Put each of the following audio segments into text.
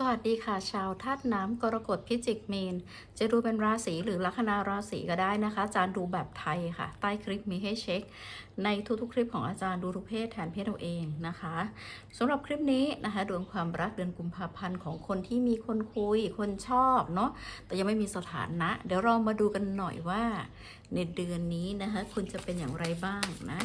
สวัสดีค่ะ ชาวธาตุน้ำกรกฎพิจิกเมน จะดูเป็นราศีหรือลัคนาราศีก็ได้นะคะ อาจารย์ดูแบบไทยค่ะ ใต้คลิปมีให้เช็ค ในทุกๆ คลิปของอาจารย์ดูทุกเพศแทนเพศเราเองนะคะสำหรับคลิปนี้นะคะดวงความรักเดือนกุมภาพันธ์ของคนที่มีคนคุยคนชอบเนาะแต่ยังไม่มีสถานะ เดี๋ยวเรามาดูกันหน่อยว่า ในเดือนนี้นะคะคุณจะเป็นอย่างไรบ้างนะ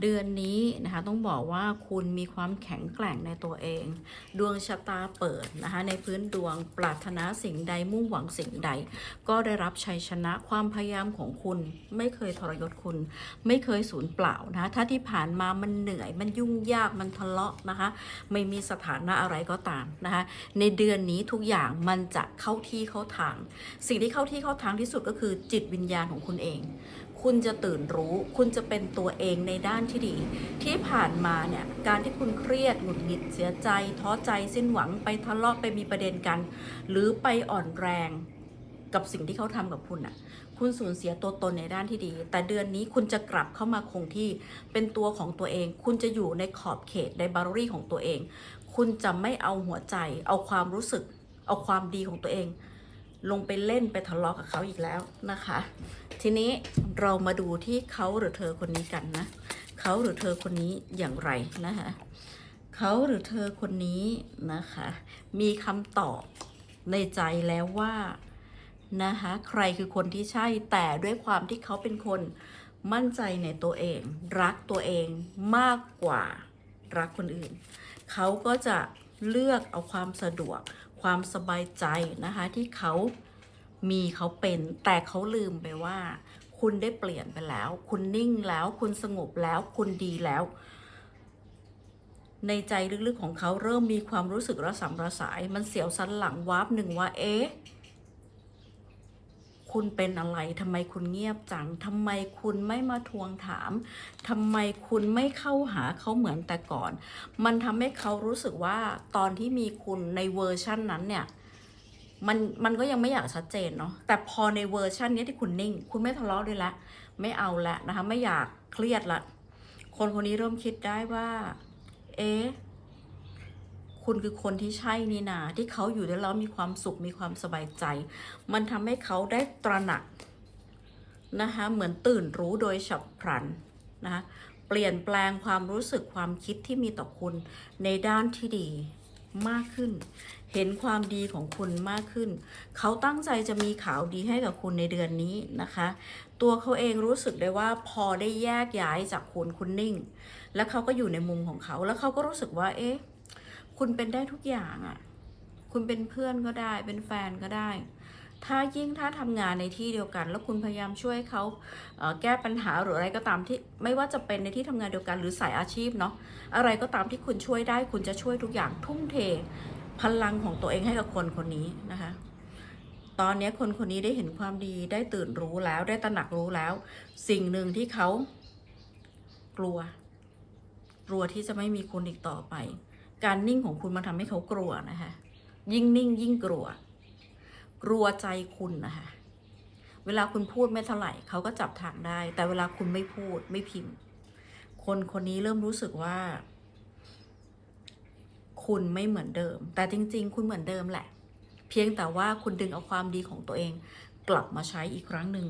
เดือนนี้นะคะต้องบอกว่าคุณมีความแข็งแกร่งในตัวเอง ดวงชะตาเปิดนะคะในพื้นดวงปรารถนาสิ่งใดมุ่งหวังสิ่งใด ก็ได้รับชัยชนะความพยายามของคุณ ไม่เคยทรยศคุณ ไม่เคยสูญเปล่านะะถ้าที่ผ่านมามันเหนื่อยมันยุ่งยากมันทะเลาะนะคะไม่มีสถานะอะไรก็ตามนะคะในเดือนนี้ทุกอย่างมันจะเข้าที่เข้าทาง สิ่งที่เข้าที่เข้าทางที่สุดก็คือจิตวิญญาณของคุณเอง คุณจะตื่นรู้ คุณจะเป็นตัวเองในด้านที่ดี ที่ผ่านมาเนี่ยการที่คุณเครียดหงุดหงิดเสียใจ ท้อใจสิ้นหวังไปทะเลาะไปมีประเด็นกัน หรือไปอ่อนแรงกับสิ่งที่เขาทำกับคุณอะ่ะ คุณสูญเสียตัวตนในด้านที่ดี แต่เดือนนี้คุณจะกลับเข้ามาคงที่ เป็นตัวของตัวเอง คุณจะอยู่ในขอบเขตในบาร์รี่ของตัวเอง คุณจะไม่เอาหัวใจ เอาความรู้สึก เอาความดีของตัวเอง ลงไปเล่นไปทะเลาะกับเขาอีกแล้วนะคะ ทีนี้เรามาดูที่เขาหรือเธอคนนี้กันนะเขาหรือเธอคนนี้อย่างไรนะคะเขาหรือเธอคนนี้นะคะ มีคำตอบในใจแล้วว่านะคะใครคือคนที่ใช่แต่ด้วยความที่เขาเป็นคนมั่นใจในตัวเอง รักตัวเองมากกว่ารักคนอื่น เขาก็จะเลือกเอาความสะดวกความสบายใจนะคะที่เขา มีเขาเป็น แต่เขาลืมไปว่า คุณได้เปลี่ยนไปแล้ว คุณนิ่งแล้ว คุณสงบแล้ว คุณดีแล้ว ในใจลึกๆของเขาเริ่มมีความรู้สึกระสำระสาย มันเสียวสันหลังวาบหนึ่งว่า เอ๊ะคุณเป็นอะไรทำไมคุณเงียบจังทำไมคุณไม่มาทวงถามทำไมคุณไม่เข้าหาเขาเหมือนแต่ก่อน มันทำให้เขารู้สึกว่าตอนที่มีคุณในเวอร์ชั่นนั้นเนี่ย มันมันก็ยังไม่อยากชัดเจนเนาะแต่พอในเวอร์ชันนี้ที่คุณนิ่ง คุณไม่ทะเลาะด้วยละ ไม่เอาละนะคะ ไม่อยากเครียดละ คนคนนี้เริ่มคิดได้ว่า เอ๊ะคุณคือคนที่ใช่นี่นาที่เขาอยู่ด้วยแล้วมีความสุขมีความสบายใจ มันทำให้เขาได้ตระหนักนะคะเหมือนตื่นรู้โดยฉับพลันนะคะเปลี่ยนแปลงความรู้สึกความคิดที่มีต่อคุณในด้านที่ดี มากขึ้น เห็นความดีของคุณมากขึ้น เขาตั้งใจจะมีข่าวดีให้กับคุณในเดือนนี้นะคะ ตัวเขาเองรู้สึกได้ว่าพอได้แยกย้ายจากคุณคุณนิ่ง แล้วเขาก็อยู่ในมุมของเขา แล้วเขาก็รู้สึกว่า เอ๊ะ คุณเป็นได้ทุกอย่างอะ่ะ คุณเป็นเพื่อนก็ได้ เป็นแฟนก็ได้ ถ้ายิ่งถ้าทำงานในที่เดียวกัน แล้วคุณพยายามช่วยเขาแก้ปัญหาหรืออะไรก็ตามที่ไม่ว่าจะเป็นในที่ทำงานเดียวกันหรือสายอาชีพเนาะอะไรก็ตามที่คุณช่วยได้ คุณจะช่วยทุกอย่างทุ่มเทพลังของตัวเองให้กับคนคนนี้นะคะ ตอนนี้คนคนนี้ได้เห็นความดีได้ตื่นรู้แล้วได้ตระหนักรู้แล้ว สิ่งหนึ่งที่เขากลัว กลัวที่จะไม่มีคุณอีกต่อไป การนิ่งของคุณมันทำให้เขากลัวนะคะ ยิ่งนิ่งยิ่งกลัว กลัวใจคุณนะคะเวลาคุณพูดไม่เท่าไหร่เขาก็จับทางได้ แต่เวลาคุณไม่พูดไม่พิมพ์ คนคนนี้เริ่มรู้สึกว่า คุณไม่เหมือนเดิม แต่จริง ๆ คุณเหมือนเดิมแหละ เพียงแต่ว่าคุณดึงเอาความดีของตัวเอง กลับมาใช้อีกครั้งหนึ่ง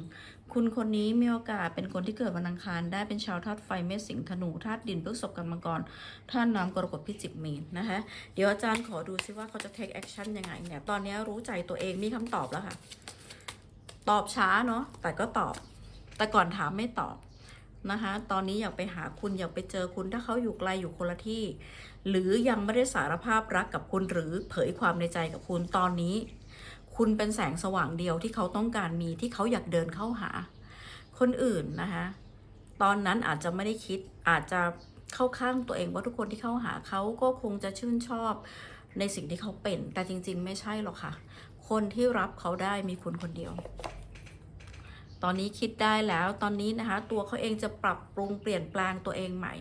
คุณคนนี้มีโอกาสเป็นคนที่เกิดวันอังคาร ได้เป็นชาวธาตุไฟเมษสิงห์ธนูธาตุดินพฤษภกันมังกรธาตุน้ำกรกฎพิจิกมีนนะคะ เดี๋ยวอาจารย์ขอดูซิว่าเขาจะ take action ยังไงเนี่ย ตอนนี้รู้ใจตัวเองมีคำตอบแล้วค่ะ ตอบช้าเนาะแต่ก็ตอบ แต่ก่อนถามไม่ตอบนะคะ ตอนนี้อยากไปหาคุณอยากไปเจอคุณถ้าเขาอยู่ไกลอยู่คนละที่ หรือยังไม่ได้สารภาพรักกับคุณหรือเผยความในใจกับคุณตอนนี้ คุณเป็นแสงสว่างเดียวที่เขาต้องการมีที่เขาอยากเดินเข้าหา คนอื่นนะคะตอนนั้นอาจจะไม่ได้คิดอาจจะเข้าข้างตัวเองว่าทุกคนที่เข้าหาเขาก็คงจะชื่นชอบในสิ่งที่เขาเป็น แต่จริง ๆ ไม่ใช่หรอกค่ะ คนที่รับเขาได้มีคุณคนเดียว ตอนนี้คิดได้แล้วตอนนี้นะคะตัวเขาเองจะปรับปรุงเปลี่ยนแปลงตัวเองใหม่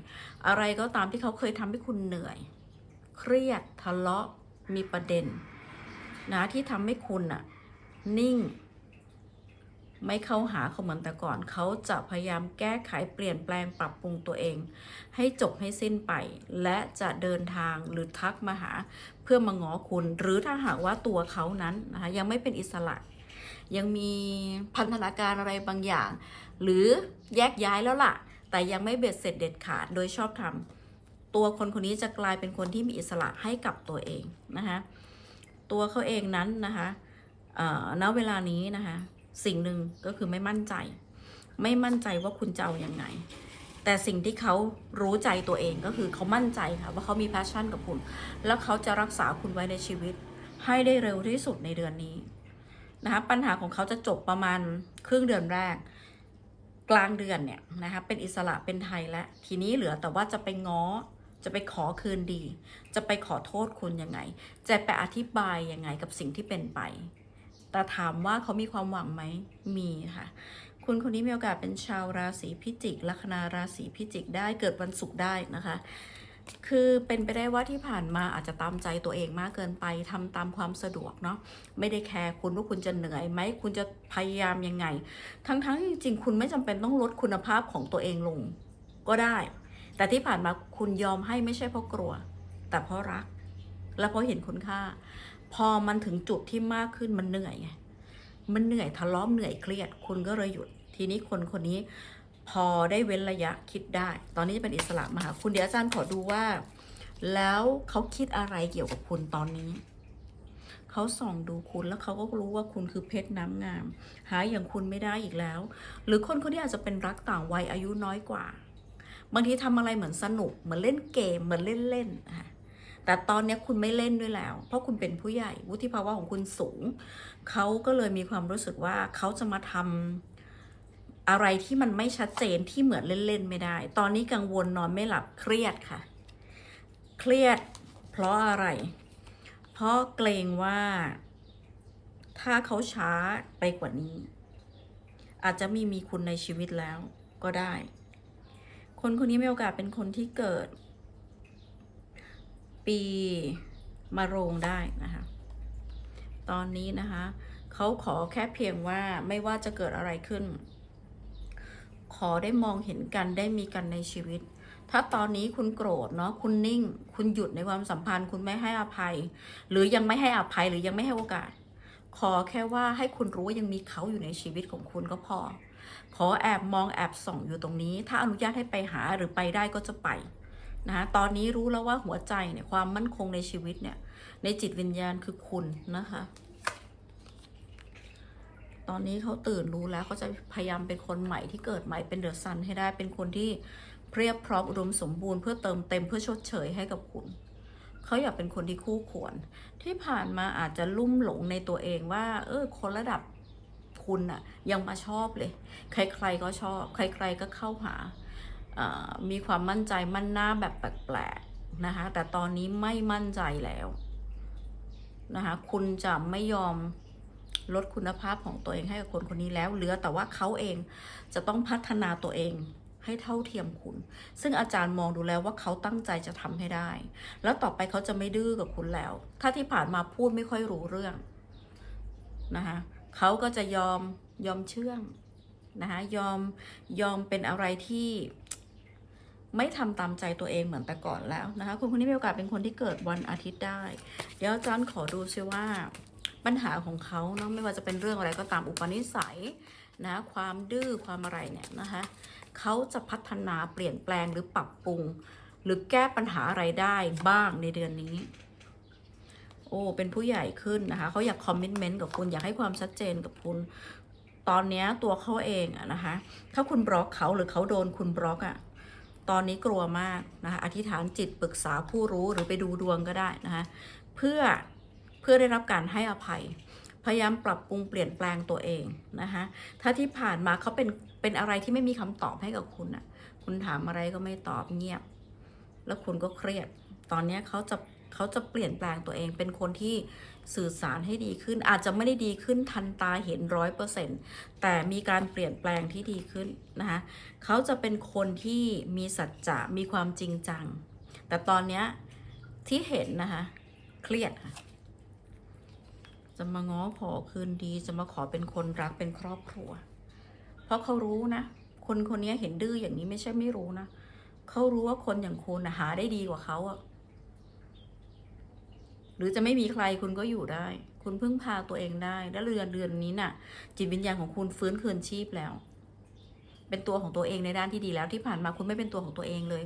อะไรก็ตามที่เขาเคยทำให้คุณเหนื่อย เครียดทะเลาะมีประเด็น นะที่ทำให้คุณอะนิ่ง ไม่เข้าหาเขาเหมือนแต่ก่อน เขาจะพยายามแก้ไขเปลี่ยนแปลงปรับปรุงตัวเอง ให้จบให้สิ้นไป และจะเดินทางหรือทักมาหาเพื่อมาง้อคุณ หรือถ้าหากว่าตัวเขานั้นนะคะยังไม่เป็นอิสระยังมีพันธนาการอะไรบางอย่าง หรือแยกย้ายแล้วล่ะ แต่ยังไม่เบ็ดเสร็จเด็ดขาดโดยชอบทำตัวคนคนนี้จะกลายเป็นคนที่มีอิสระให้กับตัวเองนะคะ ตัวเขาเองนั้นนะคะเอ่อณเวลานี้นะคะ สิ่งหนึ่งก็คือไม่มั่นใจ ไม่มั่นใจว่าคุณจะเอาอยังไง แต่สิ่งที่เขารู้ใจตัวเองก็คือเขามั่นใจค่ะว่าเขามีแพชชั่นกับคุณ แล้วเขาจะรักษาคุณไว้ในชีวิต ให้ได้เร็วที่สุดในเดือนนี้นะคะปัญหาของเขาจะจบประมาณครึ่งเดือนแรก กลางเดือนเนี่ยนะคะเป็นอิสระเป็นไทยแล้วทีนี้เหลือแต่ว่าจะไปง้อ จะไปขอคืนดี จะไปขอโทษคุณยังไง จะไปอธิบายยังไงกับสิ่งที่เป็นไป แต่ถามว่าเขามีความหวังไหม มีค่ะ คุณคนนี้มีโอกาสเป็นชาวราศีพิจิก ลัคนาราศีพิจิกได้เกิดวันศุกร์ได้นะคะ คือเป็นไปได้ว่าที่ผ่านมาอาจจะตามใจตัวเองมากเกินไปทำตามความสะดวกเนาะ ไม่ได้แคร์คุณว่าคุณจะเหนื่อยไหม คุณจะพยายามยังไง ทั้งๆจริงๆ คุณไม่จำเป็นต้องลดคุณภาพของตัวเองลง ก็ได้ แต่ที่ผ่านมาคุณยอมให้ไม่ใช่เพราะกลัว แต่เพราะรัก และเพราะเห็นคุณค่า พอมันถึงจุดที่มากขึ้นมันเหนื่อยไงมันเหนื่อยทะเลาะเหนื่อยเครียด คุณก็เลยหยุด ทีนี้คนคนนี้พอได้เว้นระยะคิดได้ ตอนนี้จะเป็นอิสระมาหาคุณเดี๋ยวอาจารย์ขอดูว่า แล้วเขาคิดอะไรเกี่ยวกับคุณตอนนี้ เขาส่องดูคุณแล้วเขาก็รู้ว่าคุณคือเพชรน้ำงาม หาอย่างคุณไม่ได้อีกแล้ว หรือคนคนนี้อาจจะเป็นรักต่างวัยอายุน้อยกว่า บางทีทำอะไรเหมือนสนุก เหมือนเล่นเกม เหมือนเล่นๆนะคะแต่ตอนนี้คุณไม่เล่นด้วยแล้ว เพราะคุณเป็นผู้ใหญ่ วุฒิภาวะของคุณสูง เขาก็เลยมีความรู้สึกว่าเขาจะมาทำอะไรที่มันไม่ชัดเจนที่เหมือนเล่นๆไม่ได้ ตอนนี้กังวลนอนไม่หลับเครียดค่ะ เครียด เพราะอะไร เพราะเกรงว่า ถ้าเขาช้าไปกว่านี้ อาจจะมีมีคุณในชีวิตแล้วก็ได้ คนคนนี้มีโอกาสเป็นคนที่เกิด ปีมะโรงได้นะคะ ตอนนี้นะคะเขาขอแค่เพียงว่าไม่ว่าจะเกิดอะไรขึ้น ขอได้มองเห็นกันได้มีกันในชีวิต ถ้าตอนนี้คุณโกรธเนาะคุณนิ่ง คุณหยุดในความสัมพันธ์ คุณไม่ให้อภัย หรือยังไม่ให้อภัยหรือยังไม่ให้โอกาส ขอแค่ว่าให้คุณรู้ว่ายังมีเขาอยู่ในชีวิตของคุณก็พอ ขอแอบมองแอบส่องอยู่ตรงนี้ ถ้าอนุญาตให้ไปหาหรือไปได้ก็จะไปนะคะตอนนี้รู้แล้วว่าหัวใจเนี่ยความมั่นคงในชีวิตเนี่ย ในจิตวิญญาณคือคุณนะคะ ตอนนี้เขาตื่นรู้แล้วเขาจะพยายามเป็นคนใหม่ที่เกิดใหม่เป็นเดอะซันให้ได้เป็นคนที่เพียบพร้อมอุดมสมบูรณ์เพื่อเติมเต็มเพื่อชดเชยให้กับคุณเขาอยากเป็นคนที่คู่ควร ที่ผ่านมาอาจจะลุ่มหลงในตัวเองว่า เออคนระดับ คุณอะยังมาชอบเลย ใครๆก็ชอบ ใครๆก็เข้าหาามีความมั่นใจมั่นหน้าแบบแปลกๆนะคะ แต่ตอนนี้ไม่มั่นใจแล้วนะคะ คุณจะไม่ยอมลดคุณภาพของตัวเองให้กับคนคนนี้แล้ว เหลือแต่ว่าเขาเองจะต้องพัฒนาตัวเองให้เท่าเทียมคุณ ซึ่งอาจารย์มองดูแล้วว่าเขาตั้งใจจะทำให้ได้ แล้วต่อไปเขาจะไม่ดื้อกับคุณแล้ว ถ้าที่ผ่านมาพูดไม่ค่อยรู้เรื่องนะคะ เขาก็จะยอมยอมเชื่องนะคะยอมยอมเป็นอะไรที่ไม่ทำตามใจตัวเองเหมือนแต่ก่อนแล้วนะคะคุณคนนี้มีโอกาสเป็นคนที่เกิดวันอาทิตย์ได้ เดี๋ยวจารย์ขอดูซิว่าปัญหาของเขาเนาะไม่ว่าจะเป็นเรื่องอะไรก็ตามอุปนิสัยนะความดื้อความอะไรเนี่ยนะคะเขาจะพัฒนาเปลี่ยนแปลงหรือปรับปรุง หรือแก้ปัญหาอะไรได้บ้างในเดือนนี้ โอ้เป็นผู้ใหญ่ขึ้นนะคะเขาอยากคอมมิชเมนต์กับคุณอยากให้ความชัดเจนกับคุณ ตอนนี้ตัวเขาเองอะนะคะ ถ้าคุณบล็อกเขาหรือเขาโดนคุณบล็อกอะตอนนี้กลัวมากนะคะอธิษฐานจิตปรึกษาผู้รู้หรือไปดูดวงก็ได้นะคะเพื่อเพื่อได้รับการให้อภัย พยายามปรับปรุงเปลี่ยนแปลงตัวเองนะคะถ้าที่ผ่านมาเขาเป็นเป็นอะไรที่ไม่มีคำตอบให้กับคุณอะคุณถามอะไรก็ไม่ตอบเงียบ แล้วคุณก็เครียด ตอนนี้เขาจะ เขาจะเปลี่ยนแปลงตัวเองเป็นคนที่สื่อสารให้ดีขึ้น อาจจะไม่ได้ดีขึ้นทันตาเห็นร้อยเปอร์เซ็นต์แต่มีการเปลี่ยนแปลงที่ดีขึ้นนะคะเขาจะเป็นคนที่มีสัจจะมีความจริงจัง แต่ตอนเนี้ยที่เห็นนะคะเครียดค่ะจะมาง้อขอคืนดีจะมาขอเป็นคนรักเป็นครอบครัว เพราะเขารู้นะ คนคนนี้เห็นดื้ออย่างนี้ไม่ใช่ไม่รู้นะเขารู้ว่าคนอย่างคุณนะหาได้ดีกว่าเขาอะ รือจะไม่มีใครคุณก็อยู่ได้ คุณพึ่งพาตัวเองได้ และเรือนเรือนนี้น่ะ จิตวิญญาณของคุณฟื้นคืนชีพแล้ว เป็นตัวของตัวเองในด้านที่ดีแล้วที่ผ่านมาคุณไม่เป็นตัวของตัวเองเลย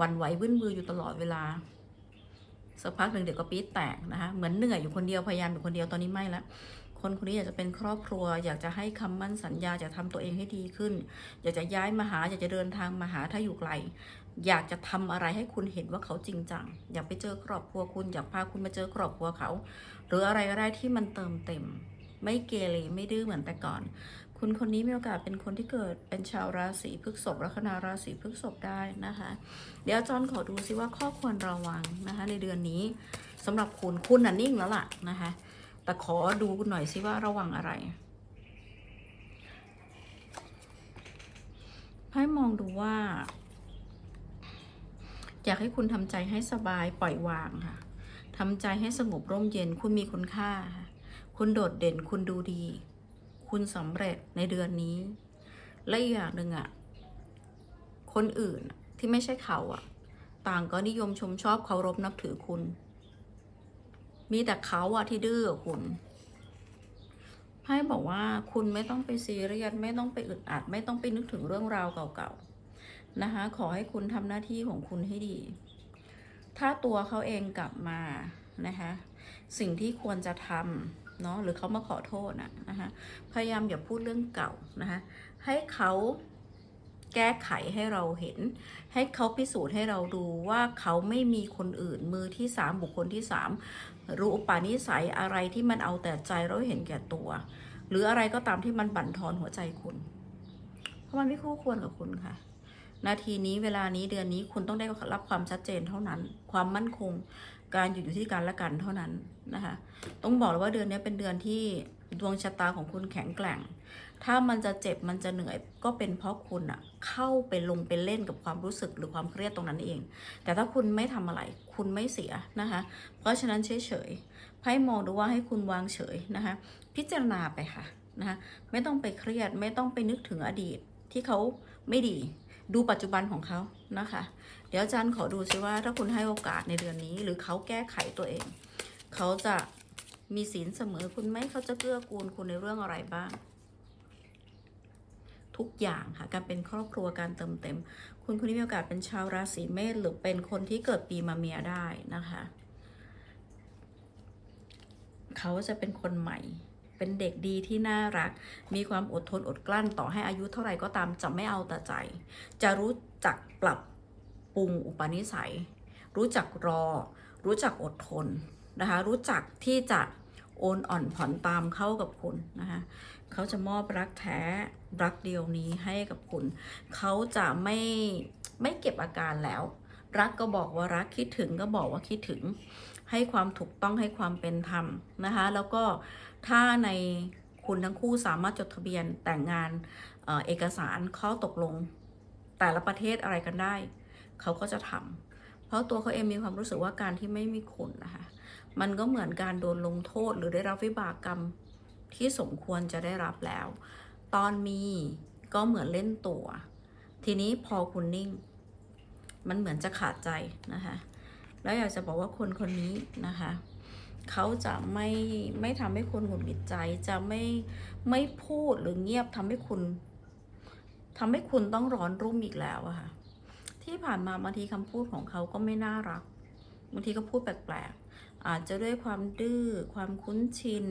วันไหววื่นมืออยู่ตลอดเวลาสักพักหนึ่งเดี๋ยวก็ปี๊ดแตกนะคะเหมือนเหนื่อยอยู่คนเดียวพยายามอยู่คนเดียวตอนนี้ไม่ละ คนคนนี้อยากจะเป็นครอบครัว อยากจะให้คำมั่นสัญญาอยากทำตัวเองให้ดีขึ้น อยากจะย้ายมาหา อยากจะเดินทางมาหาถ้าอยู่ไกล อยากจะทำอะไรให้คุณเห็นว่าเขาจริงจัง อยากไปเจอครอบครัวคุณ อยากพาคุณมาเจอครอบครัวเขา หรืออะไรก็ได้ที่มันเติมเต็ม ไม่เกเรไม่ดื้อเหมือนแต่ก่อน คุณคนนี้มีโอกาสเป็นคนที่เกิดเป็นชาวราศีพฤษภลัคนาราศีพฤษภได้นะคะ เดี๋ยวจอนขอดูซิว่าข้อควรระวังนะคะ ในเดือนนี้สำหรับคุณคุณน่ะนิ่งแล้วล่ะนะคะ แต่ขอดูหน่อยซิว่าระวังอะไรให้มองดูว่า อยากให้คุณทำใจให้สบายปล่อยวางค่ะทำใจให้สงบร่มเย็นคุณมีคุณค่า คุณโดดเด่นคุณดูดี คุณสำเร็จในเดือนนี้ และอีกอย่างหนึ่งอะคนอื่นที่ไม่ใช่เขาอะต่างก็นิยมชมชอบเคารพนับถือคุณ มีแต่เขาอะที่ดื้อคุณให้บอกว่าคุณไม่ต้องไปซีเรียสไม่ต้องไปอึดอัด ไม่ต้องไปนึกถึงเรื่องราวเก่าๆนะคะ ขอให้คุณทำหน้าที่ของคุณให้ดี ถ้าตัวเขาเองกลับมานะคะ สิ่งที่ควรจะทำเนาะหรือเขามาขอโทษนะนะคะพยายามอย่าพูดเรื่องเก่านะคะให้เขาแก้ไขให้เราเห็น ให้เขาพิสูจน์ให้เราดูว่าเขาไม่มีคนอื่นมือที่สามบุคคลที่สาม รู้อุปานิสัยอะไรที่มันเอาแต่ใจเราเห็นแก่ตัว หรืออะไรก็ตามที่มันบั่นทอนหัวใจคุณ เพราะมันไม่คู่ควรกับคุณค่ะ นาทีนี้เวลานี้เดือนนี้คุณต้องได้รับความชัดเจนเท่านั้น ความมั่นคง การอยู่อยู่ที่การละกันเท่านั้นนะคะ ต้องบอกเลยว่าเดือนนี้เป็นเดือนที่ดวงชะตาของคุณแข็งแกร่ง ถ้ามันจะเจ็บมันจะเหนื่อยก็เป็นเพราะคุณอะเข้าไปลงไปเล่นกับความรู้สึกหรือความเครียดตรงนั้นเอง แต่ถ้าคุณไม่ทำอะไร คุณไม่เสียนะคะ เพราะฉะนั้นเฉยเฉยๆให้มองดูว่าให้คุณวางเฉยนะคะ พิจารณาไปค่ะนะคะไม่ต้องไปเครียดไม่ต้องไปนึกถึงอดีตที่เขาไม่ดีดูปัจจุบันของเขานะคะ เดี๋ยวอาจารย์ขอดูซิว่าถ้าคุณให้โอกาสในเดือนนี้ หรือเขาแก้ไขตัวเอง เขาจะมีศีลเสมอคุณไหมเขาจะเกื้อกูลคุณในเรื่องอะไรบ้าง ทุกอย่างค่ะ การเป็นครอบครัวการเติมเต็ม คุณคนนี้มีโอกาสเป็นชาวราศีเมษหรือเป็นคนที่เกิดปีมาเมียได้นะคะ เขาจะเป็นคนใหม่ เป็นเด็กดีที่น่ารัก มีความอดทนอดกลั้นต่อให้อายุเท่าไหร่ก็ตามจะไม่เอาแต่ใจ จะรู้จักปรับปรุงอุปนิสัย รู้จักรอ รู้จักอดทนนะคะ รู้จักที่จะโอนอ่อนผ่อนตามเข้ากับคุณนะคะ เขาจะมอบรักแท้รักเดียวนี้ให้กับคุณ เขาจะไม่ไม่เก็บอาการแล้ว รักก็บอกว่ารักคิดถึงก็บอกว่าคิดถึง ให้ความถูกต้องให้ความเป็นธรรมนะคะ แล้วก็ถ้าในคุณทั้งคู่สามารถจดทะเบียนแต่งงานเอเอกสารข้อตกลง แต่ละประเทศอะไรกันได้ เขาก็จะทำเพราะตัวเขาเองมีความรู้สึกว่าการที่ไม่มีคุณนะคะมันก็เหมือนการโดนลงโทษหรือได้รับวิบากกรรม ที่สมควรจะได้รับแล้ว ตอนมีก็เหมือนเล่นตัว ทีนี้พอคุณนิ่ง มันเหมือนจะขาดใจนะคะ แล้วอยากจะบอกว่าคนคนนี้นะคะเขาจะไม่ไม่ทำให้คุณหงุดหงิดใจ จะไม่ไม่พูดหรือเงียบทำให้คุณทำให้คุณต้องร้อนรุ่มอีกแล้วอะค่ะ ที่ผ่านมาบางทีคำพูดของเขาก็ไม่น่ารักบางทีก็พูดแปลกๆอาจจะด้วยความดื้อความคุ้นชิน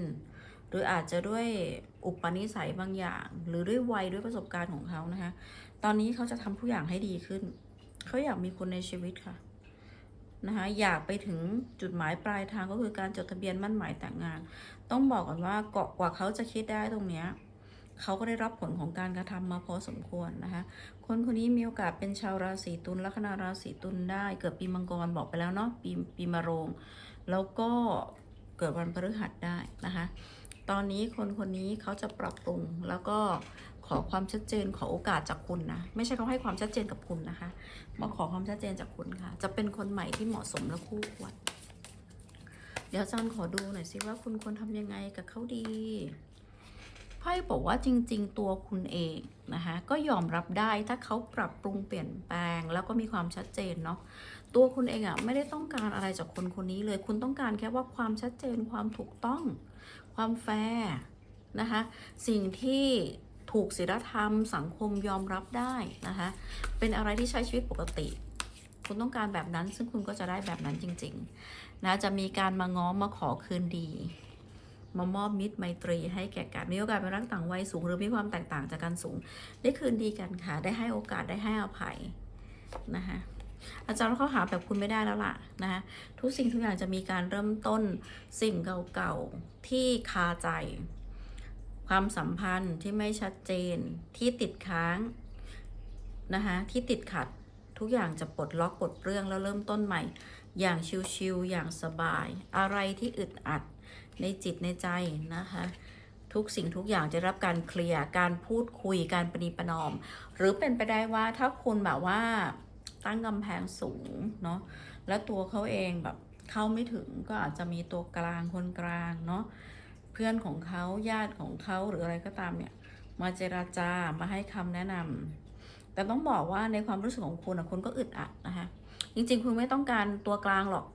หรืออาจจะด้วยอุปนิสัยบางอย่าง หรือด้วยวัยด้วยประสบการณ์ของเขานะคะ ตอนนี้เขาจะทำทุกอย่างให้ดีขึ้น เขาอยากมีคนในชีวิตค่ะนะคะอยากไปถึงจุดหมายปลายทางก็คือการจดทะเบียนมั่นหมายแต่งงาน ต้องบอกก่อนว่าเกาะกว่าเขาจะคิดได้ตรงเนี้ยเขาก็ได้รับผลของการกระทำมาพอสมควรนะคะ คนคนนี้มีโอกาสเป็นชาวราศีตุลลัคนาราศีตุลได้เกิดปีมังกรบอกไปแล้วเนาะปีปีมะโรง แล้วก็เกิดวันพฤหัสได้นะคะ ตอนนี้คนคนนี้เขาจะปรับปรุงแล้วก็ขอความชัดเจนขอโอกาสจากคุณนะ ไม่ใช่เขาให้ความชัดเจนกับคุณนะคะ มาขอความชัดเจนจากคุณค่ะ จะเป็นคนใหม่ที่เหมาะสมและคู่ควรเดี๋ยวจารย์ขอดูหน่อยสิว่าคุณควรทำยังไงกับเขาดีไพ่บอกว่าจริง ๆ ตัวคุณเองนะคะ ก็ยอมรับได้ถ้าเขาปรับปรุงเปลี่ยนแปลง แล้วก็มีความชัดเจนเนาะตัวคุณเองอะ่ะไม่ได้ต้องการอะไรจากคนคนนี้เลย คุณต้องการแค่ว่าความชัดเจนความถูกต้อง ความแฟร์นะคะ สิ่งที่ถูกศีลธรรมสังคมยอมรับได้นะคะ เป็นอะไรที่ใช้ชีวิตปกติ คุณต้องการแบบนั้น ซึ่งคุณก็จะได้แบบนั้นจริงๆนะจะมีการมาง้อมาขอคืนดี มามอบมิตรไมตรีให้แก่กันมีโอกาสเป็นรักต่างวัยสูง หรือมีความแตกต่างจากกันสูง ได้คืนดีกันค่ะ ได้ให้โอกาสได้ให้อภัยนะคะ อาจารย์เข้าหาแบบคุณไม่ได้แล้วล่ะนะคะทุกสิ่งทุกอย่างจะมีการเริ่มต้นสิ่งเก่าๆที่คาใจ ความสัมพันธ์ที่ไม่ชัดเจนที่ติดค้างนะคะที่ติดขัดทุกอย่างจะปลดล็อกปลดเรื่องแล้วเริ่มต้นใหม่ อย่างชิลๆอย่างสบาย อะไรที่อึดอัดในจิตในใจนะคะทุกสิ่งทุกอย่างจะรับการเคลียร์ การพูดคุย การประนีประนอม หรือเป็นไปได้ว่าถ้าคุณแบบว่า ตั้งกำแพงสูงเนาะแล้วตัวเขาเองแบบเข้าไม่ถึงก็อาจจะมีตัวกลางคนกลางเนาะเพื่อนของเขาญาติของเขาหรืออะไรก็ตามเนี่ย มาเจราจามาให้คำแนะนำแต่ต้องบอกว่าในความรู้สึกของคุณอะคุณก็อึดอัดนะคะจริงๆ คุณไม่ต้องการตัวกลางหรอก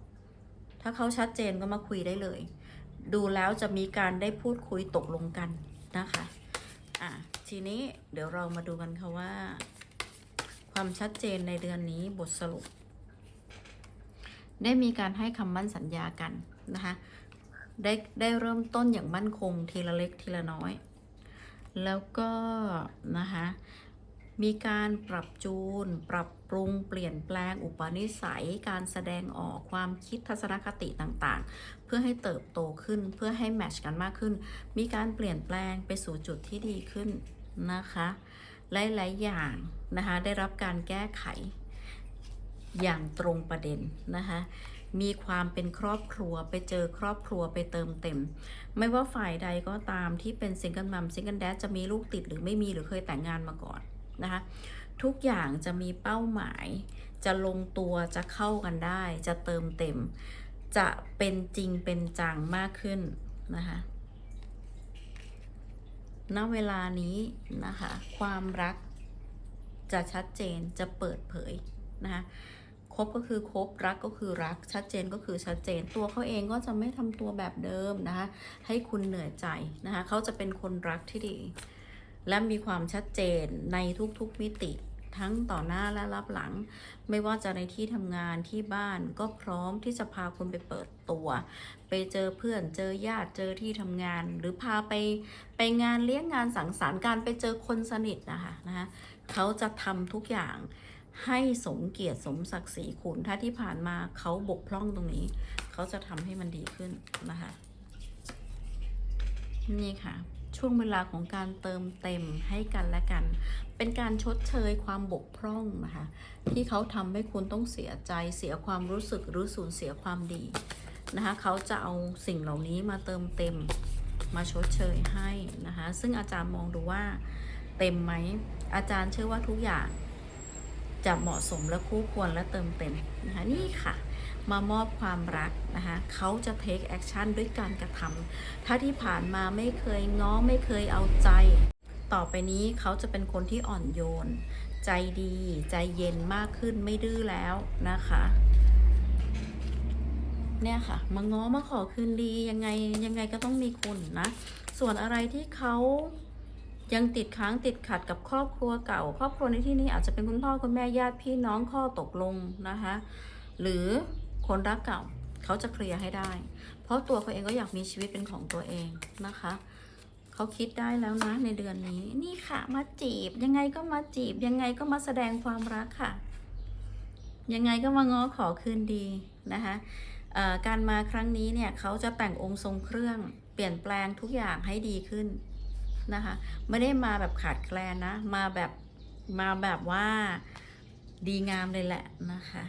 ถ้าเขาชัดเจนก็มาคุยได้เลย ดูแล้วจะมีการได้พูดคุยตกลงกันนะคะ อะ ทีนี้เดี๋ยวเรามาดูกันค่ะว่า ความชัดเจนในเดือนนี้บทสรุป ได้มีการให้คำมั่นสัญญากันนะคะได้ได้เริ่มต้นอย่างมั่นคงทีละเล็กทีละน้อย แล้วก็นะคะมีการปรับจูน ปรับปรุงเปลี่ยนแปลงอุปนิสัย การแสดงออกความคิดทัศนคติต่างๆ เพื่อให้เติบโตขึ้นเพื่อให้แมทช์กันมากขึ้น มีการเปลี่ยนแปลงไปสู่จุดที่ดีขึ้นนะคะ หลายๆอย่างนะคะได้รับการแก้ไขอย่างตรงประเด็นนะคะมีความเป็นครอบครัวไปเจอครอบครัวไปเติมเต็ม ไม่ว่าฝ่ายใดก็ตามที่เป็นซิงเกิลมัมซิงเกิลแดดจะมีลูกติดหรือไม่มีหรือเคยแต่งงานมาก่อนนะคะทุกอย่างจะมีเป้าหมาย จะลงตัวจะเข้ากันได้ จะเติมเต็ม จะเป็นจริงเป็นจังมากขึ้นนะคะ ณเวลานี้นะคะ ความรักจะชัดเจนจะเปิดเผยนะคะคบก็คือคบรักก็คือรักชัดเจนก็คือชัดเจนตัวเขาเองก็จะไม่ทำตัวแบบเดิมนะคะ ให้คุณเหนื่อยใจนะคะเขาจะเป็นคนรักที่ดี และมีความชัดเจนในทุกๆมิติ ทั้งต่อหน้าและรับหลัง ไม่ว่าจะในที่ทำงานที่บ้านก็พร้อมที่จะพาคุณไปเปิดตัว ไปเจอเพื่อนเจอญาติเจอที่ทำงาน หรือพาไปไปงานเลี้ยงงานสังสรรค์การไปเจอคนสนิทนะคะนะคะเขาจะทำทุกอย่างให้สมเกียรติสมศักดิ์ศรีคุณถ้าที่ผ่านมาเขาบกพร่องตรงนี้ เขาจะทำให้มันดีขึ้นนะคะ นี่ค่ะ ช่วงเวลาของการเติมเต็มให้กันและกัน เป็นการชดเชยความบกพร่องนะคะที่เขาทำให้คุณต้องเสียใจเสียความรู้สึกหรือสูญเสียความดีนะคะเขาจะเอาสิ่งเหล่านี้มาเติมเต็มมาชดเชยให้นะคะซึ่งอาจารย์มองดูว่าเต็มไหมอาจารย์เชื่อว่าทุกอย่างจะเหมาะสมและคู่ควรและเติมเต็มนะคะนี่ค่ะ มามอบความรักนะคะเขาจะ take action ด้วยการกระทำถ้าที่ผ่านมาไม่เคยง้อไม่เคยเอาใจ ต่อไปนี้เขาจะเป็นคนที่อ่อนโยน ใจดี ใจเย็นมากขึ้นไม่ดื้อแล้วนะคะเนี่ยค่ะมาง้อมาขอคืนดียังไงยังไงก็ต้องมีคุณนะ ส่วนอะไรที่เขายังติดค้างติดขัดกับครอบครัวเก่า ครอบครัวในที่นี้อาจจะเป็นคุณพ่อคุณแม่ญาติพี่น้องข้อตกลงนะคะ หรือ คนรักเก่าเขาจะเคลียร์ให้ได้ เพราะตัวเขาเองก็อยากมีชีวิตเป็นของตัวเองนะคะ เขาคิดได้แล้วนะในเดือนนี้ นี่ค่ะมาจีบ ยังไงก็มาจีบ ยังไงก็มาแสดงความรักค่ะ ยังไงก็มาง้อขอคืนดีนะคะการมาครั้งนี้เนี่ยเขาจะแต่งองค์ทรงเครื่องเปลี่ยนแปลงทุกอย่างให้ดีขึ้นนะคะ ไม่ได้มาแบบขาดแคลนนะ มาแบบมาแบบว่าดีงามเลยแหละนะคะ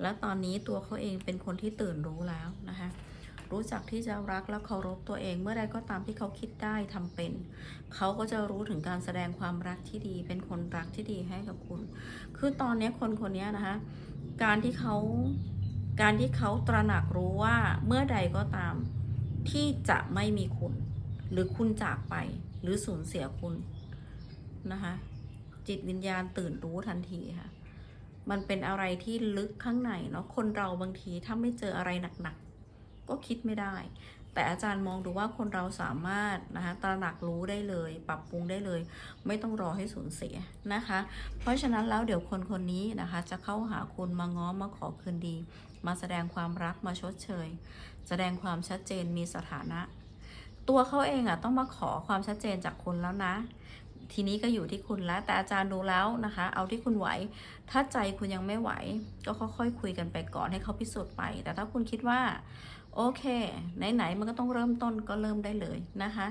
แล้วตอนนี้ตัวเขาเองเป็นคนที่ตื่นรู้แล้วนะคะรู้จักที่จะรักและเคารพตัวเองเมื่อใดก็ตามที่เขาคิดได้ทำเป็น เขาก็จะรู้ถึงการแสดงความรักที่ดี เป็นคนรักที่ดีให้กับคุณ คือตอนนี้คนคนนี้นะคะ การที่เขาการที่เขาตระหนักรู้ว่าเมื่อใดก็ตามที่จะไม่มีคุณ หรือคุณจากไปหรือสูญเสียคุณนะคะจิตวิญญาณตื่นรู้ทันทีค่ะ มันเป็นอะไรที่ลึกข้างในเนาะคนเราบางทีถ้าไม่เจออะไรหนักๆ ก็คิดไม่ได้ แต่อาจารย์มองดูว่าคนเราสามารถนะคะตระหนักรู้ได้เลย ปรับปรุงได้เลย ไม่ต้องรอให้สูญเสียนะคะ เพราะฉะนั้นแล้วเดี๋ยวคนคนนี้นะคะ จะเข้าหาคุณมาง้อมาขอคืนดี มาแสดงความรักมาชดเชย แสดงความชัดเจนมีสถานะ ตัวเขาเองอะต้องมาขอความชัดเจนจากคุณแล้วนะ ทีนี้ก็อยู่ที่คุณแล้ว แต่อาจารย์ดูแล้วนะคะ เอาที่คุณไหว ถ้าใจคุณยังไม่ไหว ก็ค่อยๆคุยกันไปก่อนให้เขาพิสูจน์ไป แต่ถ้าคุณคิดว่า โอเค ไหนๆมันก็ต้องเริ่มต้นก็เริ่มได้เลยนะคะ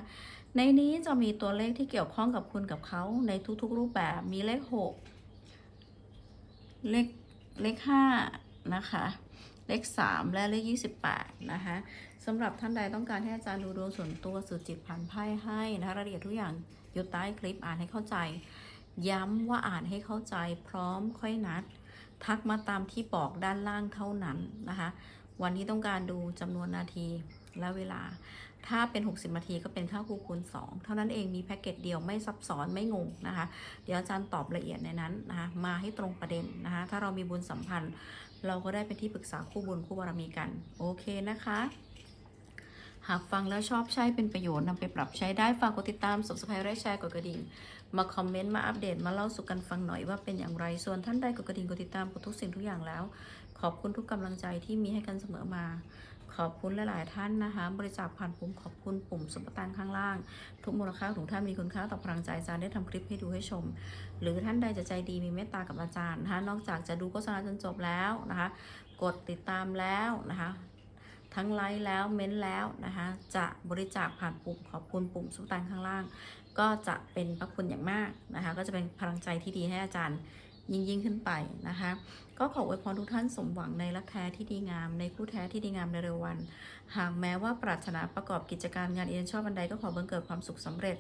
ในนี้จะมีตัวเลขที่เกี่ยวข้องกับคุณกับเขาในทุกๆรูปแบบมีเลข 6 เลขเลข5นะคะเลข 3 และเลข 28 นะคะสำหรับท่านใดต้องการให้อาจารย์ดูดวงส่วนตัวสื่อจิตผ่านไพ่ให้นะคะรายละเอียดทุกอย่าง อยู่ใต้คลิปอ่านให้เข้าใจ ย้ำว่าอ่านให้เข้าใจพร้อมค่อยนัด ทักมาตามที่บอกด้านล่างเท่านั้นนะคะ วันนี้ต้องการดูจำนวนนาทีและเวลา ถ้าเป็น 60 นาทีก็เป็นค่าครูคูณ 2 เท่านั้นเองมีแพ็กเกจเดียวไม่ซับซ้อนไม่งงนะคะ เดี๋ยวอาจารย์ตอบละเอียดในนั้นนะคะมาให้ตรงประเด็นนะคะ ถ้าเรามีบุญสัมพันธ์ เราก็ได้เป็นที่ปรึกษาคู่บุญคู่บารมีกัน โอเคนะคะ หากฟังแล้วชอบใช้เป็นประโยชน์นำไปปรับใช้ได้ฝากกดติดตาม subscribe แชร์กดกระดิ่ง มาคอมเมนต์มาอัปเดตมาเล่าสู่กันฟังหน่อยว่าเป็นอย่างไรส่วนท่านใดกดกระดิ่งกดติดตามกดทุกสิ่งทุกอย่างแล้ว ขอบคุณทุกกำลังใจที่มีให้กันเสมอมา ขอบคุณหลาย ๆ ท่านนะคะ บริจาคผ่านปุ่มขอบคุณปุ่มสุปตันข้างล่าง ทุกมูลค่าของท่านมีคุณค่าต่อพลังใจอาจารย์ได้ทำคลิปให้ดูให้ชม หรือท่านใดจะใจดีมีเมตตากับอาจารย์นะคะนอกจากจะดูโฆษณาจนจบแล้วนะคะ กดติดตามแล้วนะคะ ทั้งไลค์แล้วเม้นต์แล้วนะคะ จะบริจาคผ่านปุ่มขอบคุณปุ่มสุปตันข้างล่าง ก็จะเป็นพระคุณอย่างมากนะคะ ก็จะเป็นพลังใจที่ดีให้อาจารย์ยิ่งยิ่งขึ้นไปนะคะ ก็ขออวยพรทุกท่านสมหวังในรักแท้ที่ดีงาม ในคู่แท้ที่ดีงามในเร็ววัน หากแม้ว่าปรารถนาประกอบกิจการงานเอียนชอบบันไดก็ขอบังเกิดความสุขสำเร็จ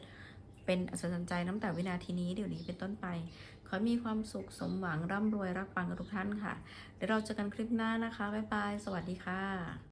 เป็นอัศจรรย์ใจน้ำแต่วินาทีนี้เดี๋ยวนี้เป็นต้นไป ขอมีความสุขสมหวังร่ำรวยรักปังกับทุกท่านค่ะ เดี๋ยวเราเจอกันคลิปหน้านะคะ บ๊ายบาย สวัสดีค่ะ